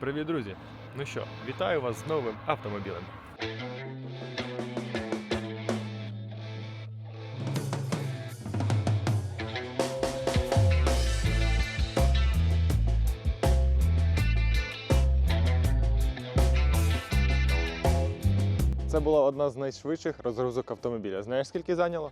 Привіт, друзі! Ну що, вітаю вас з новим автомобілем. Це була одна з найшвидших розгрузок автомобіля. Знаєш, скільки зайняло?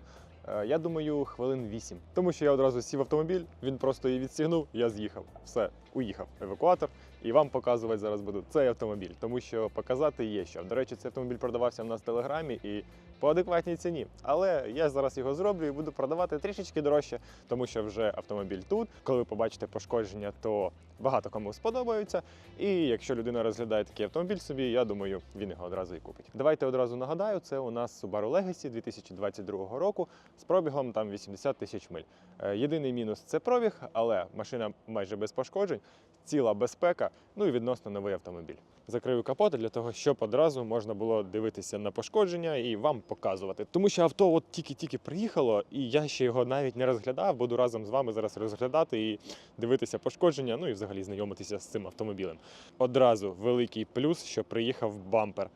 Е, Я думаю, хвилин 8. Тому що я одразу сів автомобіль, він просто її відстігнув, я з'їхав. Все, уїхав. Евакуатор. І вам показувати зараз буду цей автомобіль, тому що показати є що. До речі, цей автомобіль продавався в нас в телеграмі і по адекватній ціні. Але я зараз його зроблю і буду продавати трішечки дорожче, тому що вже автомобіль тут. Коли ви побачите пошкодження, то багато кому сподобаються. І якщо людина розглядає такий автомобіль собі, я думаю, він його одразу і купить. Давайте одразу нагадаю, це у нас Subaru Legacy 2022 року з пробігом там 80 тисяч миль. Е, Єдиний мінус це пробіг, але машина майже без пошкоджень, ціла безпека, ну і відносно новий автомобіль. Закрию капот для того, щоб одразу можна було дивитися на пошкодження і вам показувати. Тому що авто от тільки-тільки приїхало, і я ще його навіть не розглядав. Буду разом з вами зараз розглядати і дивитися пошкодження, ну і взагалі знайомитися з цим автомобілем. Одразу великий плюс, що приїхав бампер.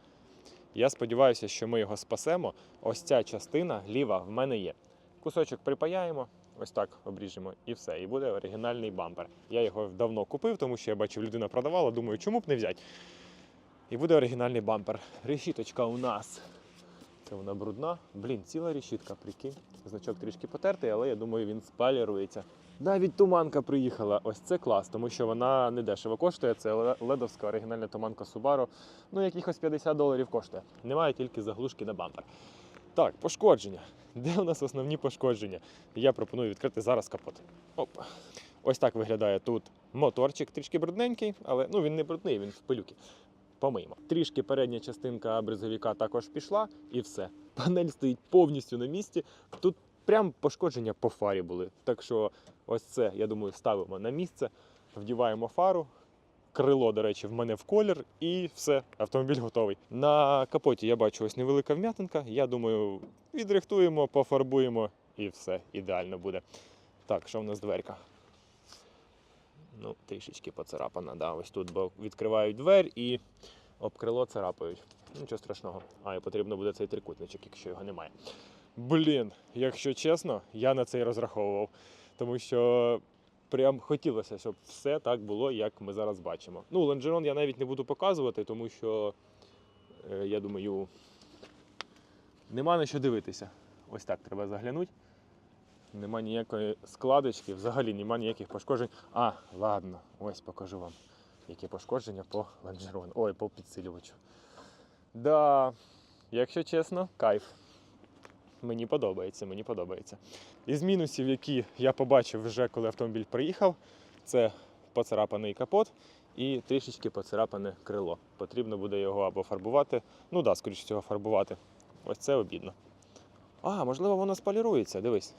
Я сподіваюся, що ми його спасемо. Ось ця частина ліва в мене є. Кусочок припаяємо, ось так обріжемо і все. І буде оригінальний бампер. Я його давно купив, тому що я бачив, людина продавала. Думаю, чому б не взяти. І буде оригінальний бампер. Решіточка у нас. Це вона брудна. Блін, ціла решітка, прикинь. Значок трішки потертий, але я думаю, він спалірується. Навіть туманка приїхала. Ось це клас, тому що вона не дешево коштує. Це ледовська оригінальна туманка Subaru. Ну, якихось 50 доларів коштує. Немає тільки заглушки на бампер. Так, пошкодження. Де у нас основні пошкодження? Я пропоную відкрити зараз капот. Оп. Ось так виглядає тут моторчик, трішки брудненький, але ну він не брудний, він в пилюки. Помиємо. Трішки передня частинка бризовика також пішла, і все. Панель стоїть повністю на місці. Тут прям пошкодження по фарі були. Так що ось це, я думаю, ставимо на місце, вдіваємо фару. Крило, до речі, в мене в колір, і все, автомобіль готовий. На капоті я бачу ось невелика вм'ятинка. Я думаю, відрихтуємо, пофарбуємо і все ідеально буде. Так, що в нас дверка? Ну, трішечки поцарапана, да, ось тут, бо відкривають двері і об крило царапають. Нічого страшного. А, і потрібно буде цей трикутничок, якщо його немає. Блін, якщо чесно, я на це і розраховував. Тому що прям хотілося, щоб все так було, як ми зараз бачимо. Ну, лонжерон я навіть не буду показувати, тому що е, я думаю, нема на що дивитися. Ось так треба заглянути. Нема ніякої складочки, взагалі нема ніяких пошкоджень. А, ладно, ось покажу вам, які пошкодження по лонжерону. Ой, по підсилювачу. Да, якщо чесно, кайф. Мені подобається, мені подобається. Із мінусів, які я побачив вже, коли автомобіль приїхав, це поцарапаний капот і трішечки поцарапане крило. Потрібно буде його або фарбувати. Ну да, скоріше всього, фарбувати. Ось це обідно. А, можливо, воно спалірується, дивись.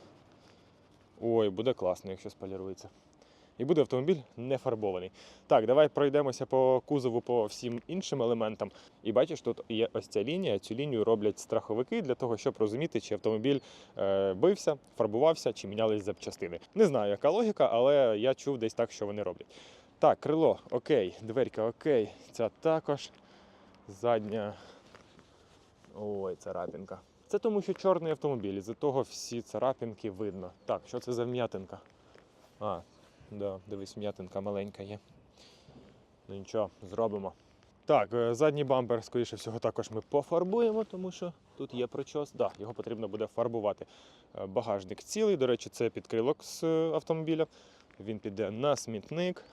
Ой, буде класно, якщо спалірується. І буде автомобіль не фарбований. Так, давай пройдемося по кузову по всім іншим елементам. І бачиш, тут є ось ця лінія. Цю лінію роблять страховики для того, щоб розуміти, чи автомобіль е, бився, фарбувався, чи мінялись запчастини. Не знаю, яка логіка, але я чув десь так, що вони роблять. Так, крило, окей, дверка, окей. Ця також. Задня. Ой, царапінка. Це тому, що чорний автомобіль, із-за того всі царапінки видно. Так, що це за вм'ятинка? А, да, дивись, вм'ятинка маленька є. Ну нічого, зробимо. Так, е, задній бампер, скоріше всього, також ми пофарбуємо, тому що тут є прочос. Да, його потрібно буде фарбувати. Е, Багажник цілий, до речі, це підкрилок з е, автомобіля. Він піде на смітник.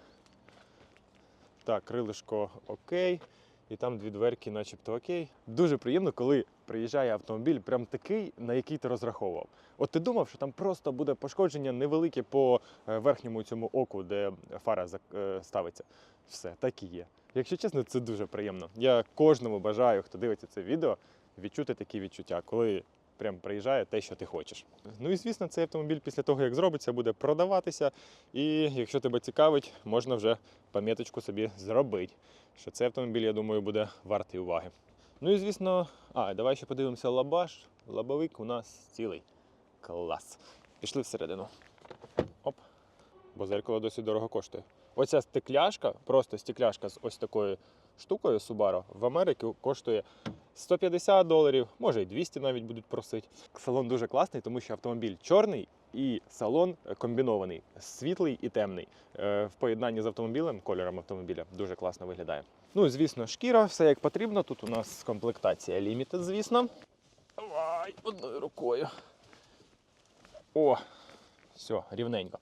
Так, крилишко окей. І там дві дверки, начебто окей. Дуже приємно, коли приїжджає автомобіль, прям такий, на який ти розраховував. От ти думав, що там просто буде пошкодження невелике по е, верхньому цьому оку, де фара е, ставиться. Все, так і є. Якщо чесно, це дуже приємно. Я кожному бажаю, хто дивиться це відео, відчути такі відчуття, коли прям приїжджає те, що ти хочеш. Ну і звісно, цей автомобіль після того, як зробиться, буде продаватися. І якщо тебе цікавить, можна вже пам'яточку собі зробити. Що цей автомобіль, я думаю, буде вартий уваги. Ну і звісно, а, давай ще подивимося лабаш. Лобовик у нас цілий. Клас. Пішли всередину. Оп. Бо зеркало досить дорого коштує. Оця стекляшка, просто стекляшка з ось такою штукою Subaru в Америці коштує 150 доларів, може і 200 навіть будуть просити. Салон дуже класний, тому що автомобіль чорний і салон комбінований, світлий і темний. Е, В поєднанні з автомобілем, кольором автомобіля, дуже класно виглядає. Ну і звісно, шкіра, все як потрібно. Тут у нас комплектація Limited, звісно. Давай, одною рукою. О, все, рівненько.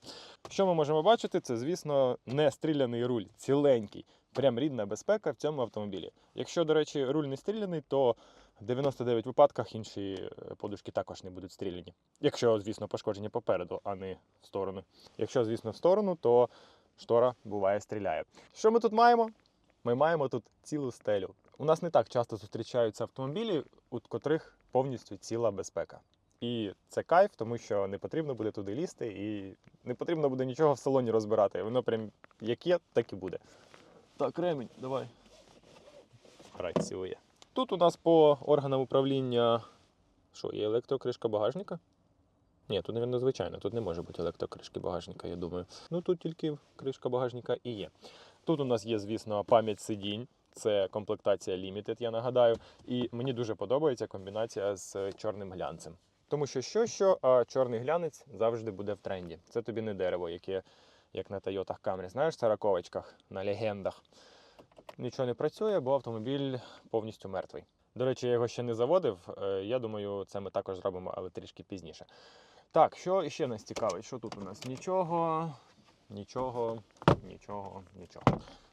Що ми можемо бачити? Це, звісно, не стріляний руль, ціленький. Прям рідна безпека в цьому автомобілі. Якщо, до речі, руль не стріляний, то в 99 випадках інші е, подушки також не будуть стріляні. Якщо, звісно, пошкоджені попереду, а не в сторону. Якщо, звісно, в сторону, то штора буває стріляє. Що ми тут маємо? Ми маємо тут цілу стелю. У нас не так часто зустрічаються автомобілі, у котрих повністю ціла безпека. І це кайф, тому що не потрібно буде туди лізти, і не потрібно буде нічого в салоні розбирати. Воно прям як є, так і буде. Так, ремінь, давай. Працює. Тут у нас по органам управління. Що, є електрокришка багажника? Ні, тут, мабуть, звичайно, тут не може бути електрокришки багажника, я думаю. Ну тут тільки кришка багажника і є. Тут у нас є, звісно, пам'ять сидінь. Це комплектація Limited, я нагадаю. І мені дуже подобається комбінація з чорним глянцем. Тому що що, що, а чорний глянець завжди буде в тренді. Це тобі не дерево, яке, як на Toyota Camry, знаєш, в сороковочках, на легендах. Нічого не працює, бо автомобіль повністю мертвий. До речі, я його ще не заводив. е, Я думаю, це ми також зробимо, але трішки пізніше. Так, що ще нас цікавить? Що тут у нас? Нічого, нічого, нічого, нічого.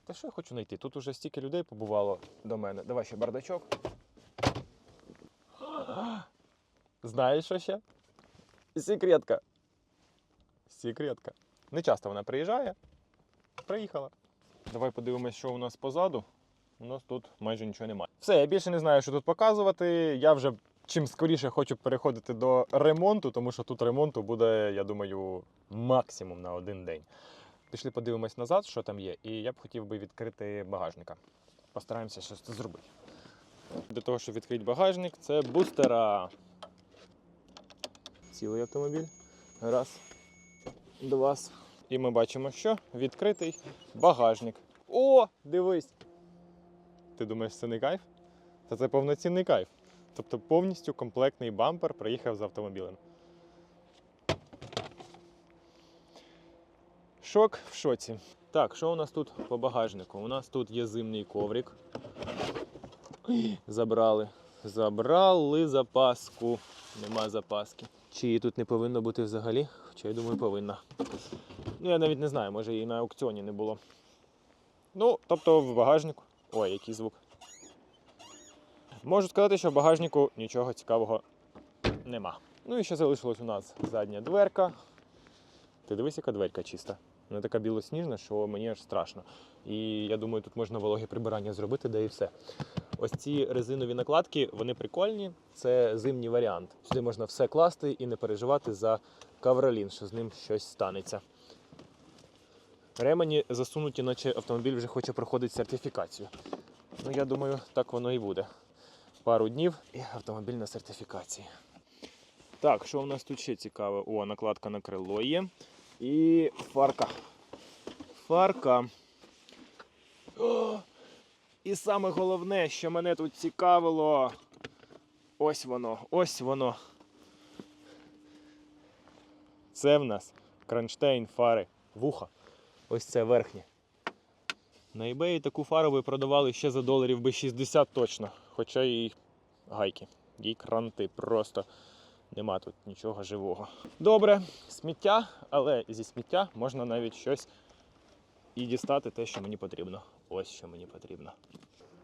Та що я хочу знайти? Тут уже стільки людей побувало до мене. Давай ще бардачок. Знаєш що ще? Секретка. Секретка. Не часто вона приїжджає. Приїхала. Давай подивимось, що у нас позаду. У нас тут майже нічого немає. Все, я більше не знаю, що тут показувати. Я вже чим скоріше хочу переходити до ремонту, тому що тут ремонту буде, я думаю, максимум на один день. Пішли подивимось назад, що там є, і я б хотів би відкрити багажника. Постараємося щось тут зробити. Для того, щоб відкрити багажник, це бустера. Цілий автомобіль. Раз, два. І ми бачимо, що відкритий багажник. О, дивись! Ти думаєш, це не кайф? Та це повноцінний кайф. Тобто повністю комплектний бампер приїхав з автомобілем. Шок в шоці. Так, що у нас тут по багажнику? У нас тут є зимний коврик. Забрали. Забрали запаску. Нема запаски. Чи її тут не повинно бути взагалі? Хоча я думаю, повинна. Ну, я навіть не знаю, може її на аукціоні не було. Ну, тобто в багажнику. Ой, який звук. Можу сказати, що в багажнику нічого цікавого нема. Ну і ще залишилась у нас задня дверка. Ти дивись, яка дверка чиста. Вона така білосніжна, що мені аж страшно. І я думаю, тут можна вологе прибирання зробити, да і все. Ось ці резинові накладки, вони прикольні. Це зимній варіант. Сюди можна все класти і не переживати за кавролін, що з ним щось станеться. Ремені засунуті, наче автомобіль вже хоче проходити сертифікацію. Ну, я думаю, так воно і буде. Пару днів і автомобіль на сертифікації. Так, що у нас тут ще цікаве? О, накладка на крило є. І фарка. Фарка. О! І саме головне, що мене тут цікавило. Ось воно, ось воно. Це в нас кронштейн фари вуха. Ось це верхнє. На eBay таку фару ви продавали ще за доларів би 60 точно. Хоча і гайки, і кранти просто нема тут нічого живого. Добре, сміття, але зі сміття можна навіть щось і дістати те, що мені потрібно. Ось що мені потрібно.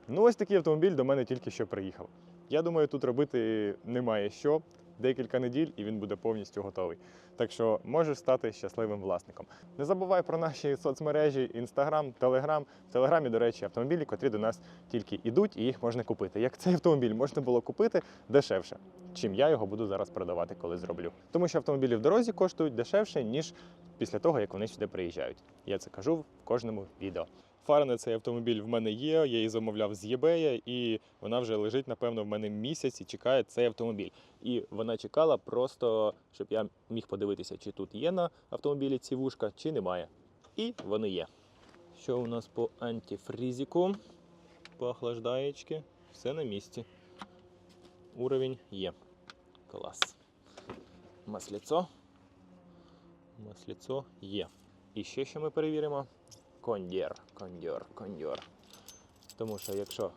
Ну, ось такий автомобіль до мене тільки що приїхав. Я думаю, тут робити немає що. Декілька неділь і він буде повністю готовий. Так що можеш стати щасливим власником. Не забувай про наші соцмережі: Instagram, Telegram. В Телеграмі, до речі, автомобілі, котрі до нас тільки йдуть, і їх можна купити. Як цей автомобіль можна було купити дешевше, чим я його буду зараз продавати, коли зроблю. Тому що автомобілі в дорозі коштують дешевше, ніж після того, як вони сюди приїжджають. Я це кажу в кожному відео. Фара на цей автомобіль в мене є, я її замовляв з eBay, і вона вже лежить, напевно, в мене місяць і чекає цей автомобіль. І вона чекала просто, щоб я міг подивитися, чи тут є на автомобілі ці вушка, чи немає. І вони є. Що у нас по антифрізіку? По охлаждаєчки. Все на місці. Уровень є. Клас. Масліцо. Масліцо є. І ще що ми перевіримо? Кондьор, кондьор, кондьор. Тому що якщо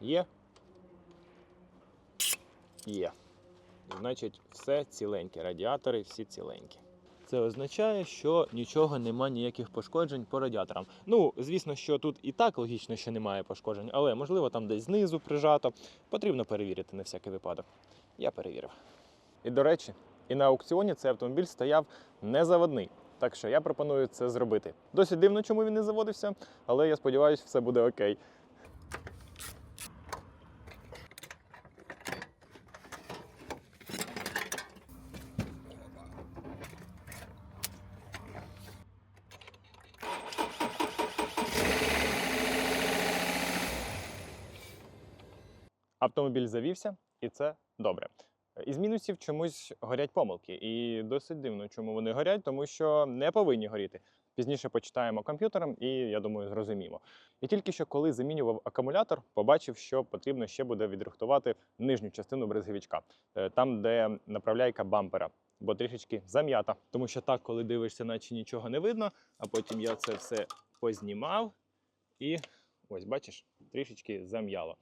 є, є. Значить, все ціленьке. Радіатори всі ціленькі. Це означає, що нічого нема ніяких пошкоджень по радіаторам. Ну, звісно, що тут і так логічно, що немає пошкоджень, але можливо там десь знизу прижато. Потрібно перевірити на всякий випадок. Я перевірив. І до речі, і на аукціоні цей автомобіль стояв незаводний. Так що я пропоную це зробити. Досить дивно, чому він не заводився, але я сподіваюся, все буде окей. Автомобіль завівся, і це добре. Із мінусів чомусь горять помилки. І досить дивно, чому вони горять, тому що не повинні горіти. Пізніше почитаємо комп'ютером і я думаю, зрозуміємо. І тільки що, коли замінював акумулятор, побачив, що потрібно ще буде відрихтувати нижню частину брезговичка, е, там, де направляйка бампера, бо трішечки зам'ята. Тому що так, коли дивишся, наче нічого не видно, а потім я це все познімав і ось бачиш, трішечки зам'яло.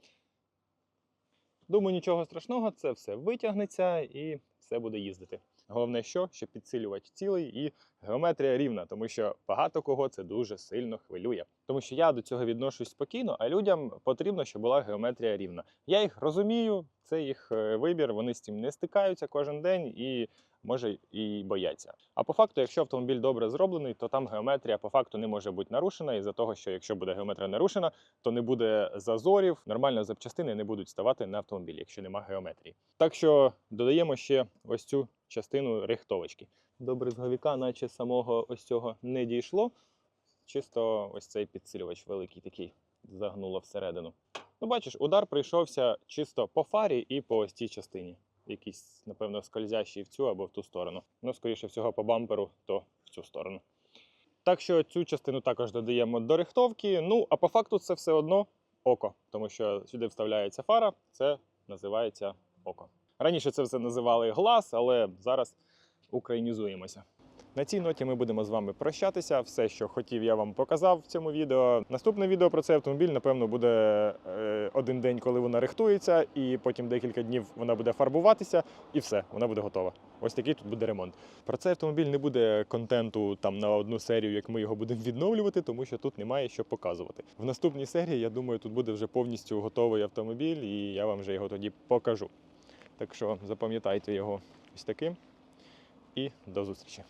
Думаю, нічого страшного, це все витягнеться і все буде їздити. Головне, що, щоб підсилювач цілий і геометрія рівна, тому що багато кого це дуже сильно хвилює. Тому що я до цього відношусь спокійно, а людям потрібно, щоб була геометрія рівна. Я їх розумію, це їх е, вибір, вони з цим не стикаються кожен день і може і бояться. А по факту, якщо автомобіль добре зроблений, то там геометрія по факту не може бути нарушена, із-за того, що якщо буде геометрія нарушена, то не буде зазорів, нормально запчастини не будуть ставати на автомобілі, якщо нема геометрії. Так що додаємо ще ось цю частину рихтовочки. До бризговіка, наче самого ось цього не дійшло. Чисто ось цей підсилювач великий такий загнуло всередину. Ну, бачиш, удар прийшовся чисто по фарі і по ось цій частині. Якийсь, напевно, скользящий в цю або в ту сторону. Ну, скоріше всього, по бамперу, то в цю сторону. Так що цю частину також додаємо до рихтовки. Ну, а по факту це все одно око, тому що сюди вставляється фара, це називається око. Раніше це все називали глаз, але зараз українізуємося. На цій ноті ми будемо з вами прощатися. Все, що хотів, я вам показав в цьому відео. Наступне відео про цей автомобіль, напевно, буде е, один день, коли вона рихтується, і потім декілька днів вона буде фарбуватися, і все, вона буде готова. Ось такий тут буде ремонт. Про цей автомобіль не буде контенту там на одну серію, як ми його будемо відновлювати, тому що тут немає що показувати. В наступній серії, я думаю, тут буде вже повністю готовий автомобіль, і я вам вже його тоді покажу. Так що запам'ятайте його ось таким. І до зустрічі.